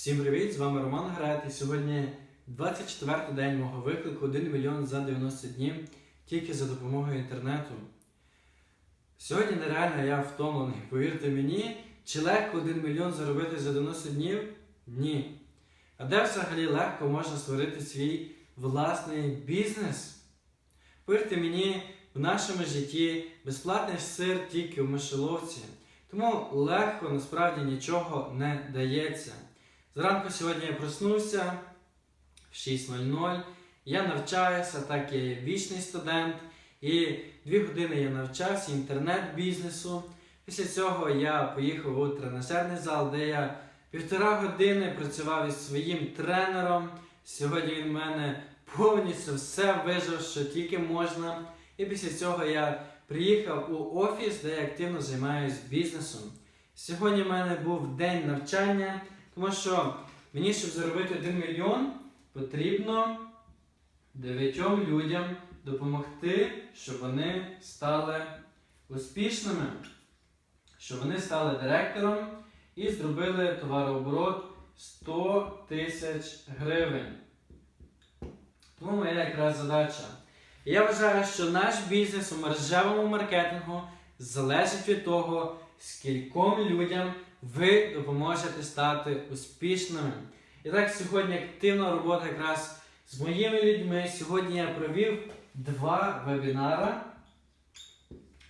Всім привіт! З вами Роман Грет. І сьогодні 24-й день мого виклику 1 мільйон за 90 днів тільки за допомогою інтернету. Сьогодні нереально я втомлений. Повірте мені, чи легко 1 мільйон заробити за 90 днів? Ні. А де взагалі легко можна створити свій власний бізнес? Повірте мені, в нашому житті безплатний сир тільки в мишеловці. Тому легко насправді нічого не дається. Зранку сьогодні я проснувся в 6.00. Я навчаюся, так я є вічний студент. І дві години я навчався інтернет-бізнесу. Після цього я поїхав у тренажерний зал, де я півтора години працював із своїм тренером. Сьогодні він в мене повністю все вижив, що тільки можна. І після цього я приїхав у офіс, де я активно займаюся бізнесом. Сьогодні в мене був день навчання, тому що мені, щоб заробити 1 мільйон, потрібно дев'ятьом людям допомогти, щоб вони стали успішними, щоб вони стали директором і зробили товарооборот 100 тисяч гривень. Тому моя якраз задача. Я вважаю, що наш бізнес у мережевому маркетингу залежить від того, скільком людям ви допоможете стати успішними. І так, сьогодні активна робота якраз з моїми людьми. Сьогодні я провів два вебінари.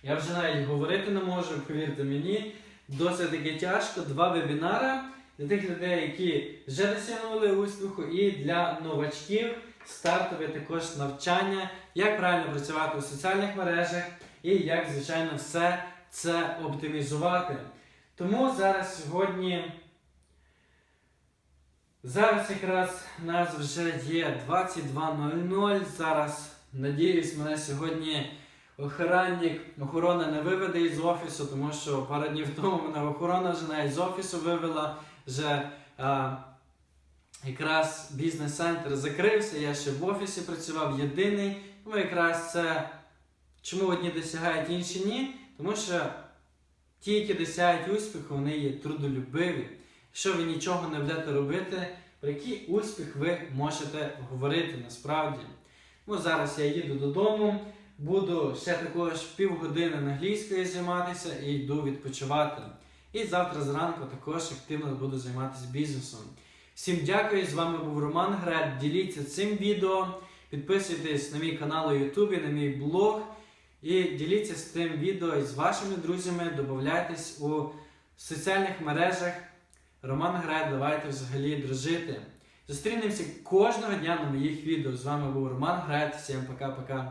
Я вже навіть говорити не можу, повірте мені, досить таки тяжко. Два вебінари для тих людей, які вже досягнули успіху, і для новачків стартове також навчання, як правильно працювати у соціальних мережах і як, звичайно, все це оптимізувати. Тому зараз сьогодні. Зараз якраз нас вже є 22.00. Зараз, надіюсь, мене сьогодні охранник, охорона не виведе із офісу, тому що пару днів тому мене охорона вже навіть з офісу вивела. Вже а, якраз бізнес-центр закрився, я ще в офісі працював єдиний. Тому якраз це чому одні досягають, інші ні. Тому що ті, які досягають успіху, вони є трудолюбиві. Якщо ви нічого не будете робити, про який успіх ви можете говорити насправді. Ну, зараз я їду додому, буду ще також півгодини англійської займатися і йду відпочивати. І завтра зранку також активно буду займатися бізнесом. Всім дякую, з вами був Роман Грет. Діліться цим відео, підписуйтесь на мій канал у Ютубі, на мій блог. І діліться з тим відео з вашими друзями, додавайтесь у соціальних мережах. Роман Грет, давайте взагалі дружити. Зустрінемося кожного дня на моїх відео. З вами був Роман Грет. Всім пока-пока.